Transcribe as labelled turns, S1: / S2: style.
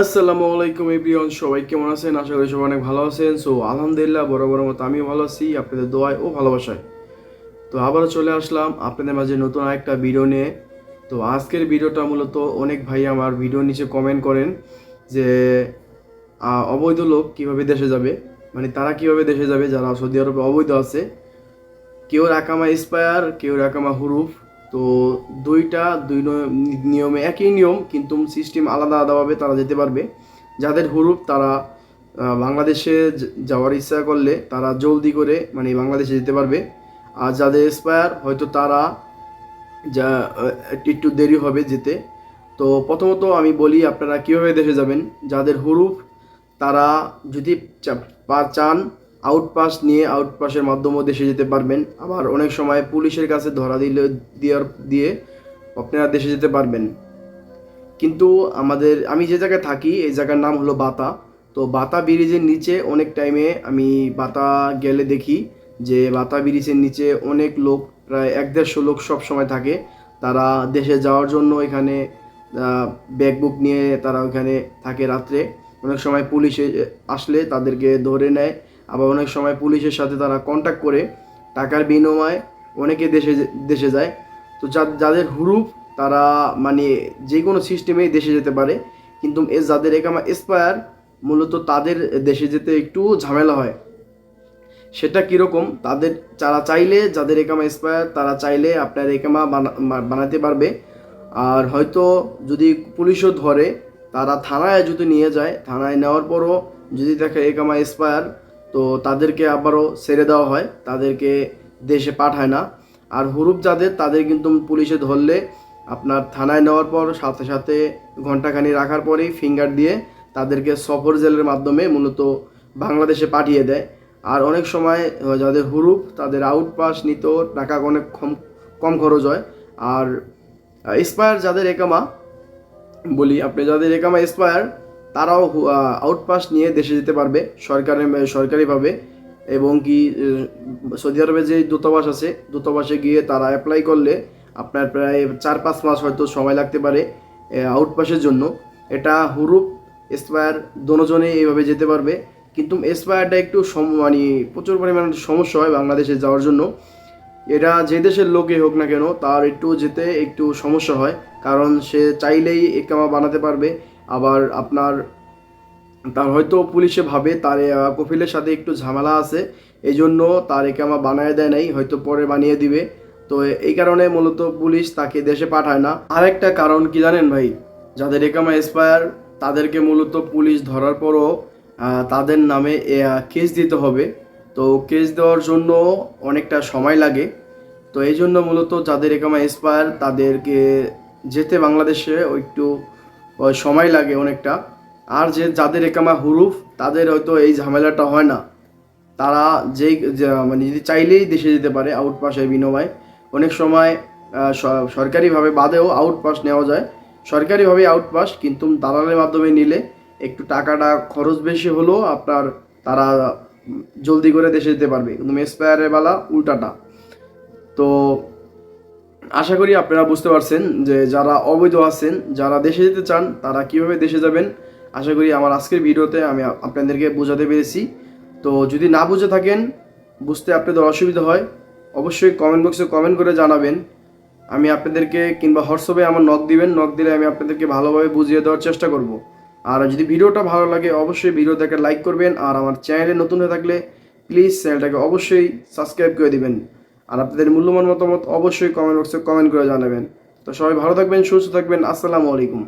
S1: আসসালামু আলাইকুম এভরিওয়ান, সবাই কেমন আছেন? আশা করি সবাই অনেক ভালো আছেন। সো, আলহামদুলিল্লাহ বড় বড় মতো আমিও ভালো আছি, আপনাদের দোয়ায় ও ভালোবাসায়। তো, আবারও চলে আসলাম আপনাদের মাঝে নতুন আরেকটা ভিডিও নিয়ে। তো, আজকের ভিডিওটা মূলত অনেক ভাই আমার ভিডিও নিচে কমেন্ট করেন যে অবৈধ লোক কীভাবে দেশে যাবে? মানে তারা কীভাবে দেশে যাবে? যারা সৌদি আরবে অবৈধ আছে, কেউ রাকামা এক্সপায়ার কেউ রাকামা হুরুফ তো দুইটা, দুই নিয়মে একই নিয়ম, কিন্তু সিস্টেম আলাদা আলাদাভাবে তারা যেতে পারবে। যাদের হুরুফ তারা বাংলাদেশে যাওয়ার ইচ্ছা করলে তারা জলদি করে মানে বাংলাদেশে যেতে পারবে। আর যাদের এক্সপায়ার হয়তো তারা যা একটু দেরি হবে যেতে। তো প্রথমত আমি বলি আপনারা কীভাবে দেশে যাবেন। যাদের হুরুফ তারা যদি পা- চান আউটপাস নিয়ে আউটপাসের মাধ্যমেও দেশে যেতে পারবেন। আবার অনেক সময় পুলিশের কাছে ধরা দিলে দেওয়ার দিয়ে আপনারা দেশে যেতে পারবেন। কিন্তু আমাদের আমি যে জায়গায় থাকি, এই জায়গার নাম হলো বাতা। তো বাতা ব্রিজের নিচে অনেক টাইমে আমি বাতা গেলে দেখি যে বাতা ব্রিজের নিচে অনেক লোক, প্রায় এক দেড়শো লোক সব সময় থাকে। তারা দেশে যাওয়ার জন্য এখানে ব্যাগ বুক নিয়ে তারা ওখানে থাকে রাত্রে। অনেক সময় পুলিশে আসলে তাদেরকে ধরে নেয়। আবার অনেক সময় পুলিশের সাথে তারা কন্ট্যাক্ট করে টাকার বিনিময়ে অনেকে দেশে দেশে যায়। তো যাদের হুরুপ, তারা মানে যে কোনো সিস্টেমেই দেশে যেতে পারে। কিন্তু এ, যাদের একামা এক্সপায়ার মূলত তাদের দেশে যেতে একটু ঝামেলা হয়। সেটা কীরকম? তাদের যারা চাইলে, যাদের একামা এক্সপায়ার তারা চাইলে আপনার একামা বানা- বানাতে পারবে। আর হয়তো যদি পুলিশও ধরে, তারা থানায় যদি নিয়ে যায়, থানায় নেওয়ার পরও যদি দেখে একামা এক্সপায়ার তো তাদেরকে আবারও ছেড়ে দেওয়া হয়, তাদেরকে দেশে পাঠায় না। আর হুরুপ যাদের, তাদের কিন্তু পুলিশে ধরলে আপনার থানায় নেওয়ার পর, সাথে সাথে ঘন্টাখানি রাখার পরেই ফিঙ্গার দিয়ে তাদেরকে সফর জেলের মাধ্যমে মূলত বাংলাদেশে পাঠিয়ে দেয়। আর অনেক সময় যাদের হুরুপ, তাদের আউট পাস নিতেও টাকা অনেক কম কম খরচ হয়। আর স্পায়ার যাদের একামা, বলি, আপনি যাদের একামা এক্সপায়ার তারাও আউটপাস নিয়ে দেশে যেতে পারবে সরকারের সরকারিভাবে এবং কি সৌদি আরবে যে দূতাবাস আছে, দূতাবাসে গিয়ে তারা অ্যাপ্লাই করলে আপনার প্রায় চার পাঁচ মাস হয়তো সময় লাগতে পারে আউটপাসের জন্য। এটা হুরুপ এক্সপায়ার দোনোজনে এইভাবে যেতে পারবে। কিন্তু এক্সপায়ারটা একটু সম মানে প্রচুর পরিমাণে সমস্যা হয় বাংলাদেশে যাওয়ার জন্য। এটা যে দেশের লোকই হোক না কেন, তার একটু যেতে একটু সমস্যা হয়। কারণ সে চাইলেই একামা বানাতে পারবে। আবার আপনার, তার হয়তো পুলিশে ভাবে, তার কফিলের সাথে একটু ঝামেলা আছে এই জন্য তার একামা বানায় দেয় নাই, হয়তো পরে বানিয়ে দিবে। তো এই কারণে মূলত পুলিশ তাকে দেশে পাঠায় না। আরেকটা কারণ কি জানেন ভাই? যাদের একামা এক্সপায়ার তাদেরকে মূলত পুলিশ ধরার পরও তাদের নামে কেস দিতে হবে। তো কেস দেওয়ার জন্য অনেকটা সময় লাগে। তো এই জন্য মূলত যাদের একামা এক্সপায়ার তাদেরকে যেতে বাংলাদেশে একটু সময় লাগে অনেকটা। আর যে যাদের একামা হুরুফ, তাদের হয়তো এই ঝামেলাটা হয় না। তারা যেই মানে যদি চাইলেই দেশে যেতে পারে আউটপাসের বিনিময়ে। অনেক সময় সরকারিভাবে বাদেও আউটপাস নেওয়া যায়। সরকারিভাবে আউটপাস কিন্তু দালালের মাধ্যমে নিলে একটু টাকাটা খরচ বেশি হলেও আপনার তারা জলদি করে দেশে যেতে পারবে। কিন্তু এক্সপায়ারের বেলা, উল্টাটা। তো আশা করি আপনারা বুঝতে পারছেন যে যারা অবৈধ আছেন, যারা দেশে যেতে চান, তারা কীভাবে দেশে যাবেন? আশা করি আমার আজকের ভিডিওতে আমি আপনাদেরকে বোঝাতে পেরেছি। তো যদি না বুঝে থাকেন, বুঝতে আপনাদের অসুবিধা হয়, অবশ্যই কমেন্ট বক্সে কমেন্ট করে জানাবেন। আমি আপনাদেরকে কিংবা হোয়াটসঅ্যাপে আমার নক দিবেন নক দিলে আমি আপনাদেরকে ভালোভাবে বুঝিয়ে দেওয়ার চেষ্টা করব। আর যদি ভিডিওটা ভালো লাগে, অবশ্যই ভিডিওটাকে লাইক করবেন। আর আমার চ্যানেলে নতুন হয়ে থাকলে প্লিজ চ্যানেলটাকে অবশ্যই সাবস্ক্রাইব করে দিবেন। আর আপনাদের মূল্যবান মতামত অবশ্যই কমেন্ট বক্সে কমেন্ট করে জানাবেন। তো সবাই ভালো থাকবেন, সুস্থ থাকবেন, আসসালামু আলাইকুম।